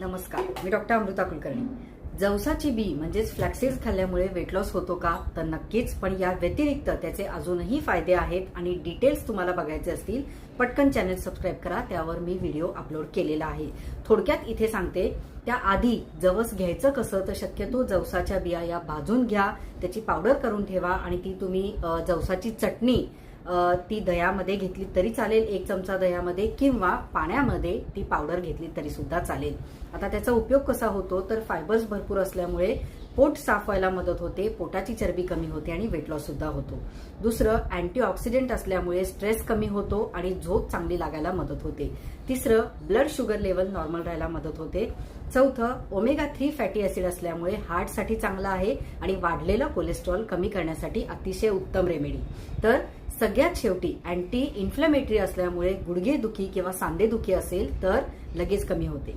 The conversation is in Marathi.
नमस्कार मी डॉक्टर अमृता कुलकर्णी. जवसाची बी म्हणजेच फ्लॅक्सेस खाल्ल्यामुळे वेट लॉस होतो का? तर नक्कीच पण या व्यतिरिक्त त्याचे अजूनही फायदे आहेत आणि डिटेल्स तुम्हाला बघायचे असतील पटकन चॅनल सबस्क्राईब करा त्यावर मी व्हिडिओ अपलोड केलेला आहे. थोडक्यात इथे सांगते त्याआधी जवस घ्यायचं कसं तर शक्यतो जवसाच्या बिया या भाजून घ्या त्याची पावडर करून ठेवा आणि ती तुम्ही जवसाची चटणी ती दह्यामध्ये घेतली तरी चालेल एक चमचा दह्यामध्ये किंवा पाण्यामध्ये ती पावडर घेतली तरी सुद्धा चालेल. आता त्याचा उपयोग कसा होतो? तर फायबर्स भरपूर असल्यामुळे पोट साफ व्हायला मदत होते पोटाची चरबी कमी होते आणि वेट लॉस सुद्धा होतो. दुसरं अँटीऑक्सिडेंट असल्यामुळे स्ट्रेस कमी होतो आणि झोप चांगली लागायला मदत होते. तिसरं ब्लड शुगर लेवल नॉर्मल राहायला मदत होते. चौथं ओमेगा थ्री फॅटी ऍसिड असल्यामुळे हार्टसाठी चांगलं आहे आणि वाढलेलं कोलेस्ट्रॉल कमी करण्यासाठी अतिशय उत्तम रेमेडी तर सगळ्यात शेवटी अँटी इन्फ्लमेटरी असल्यामुळे गुडघे दुखी किंवा सांधेदुखी असेल तर लगेच कमी होते.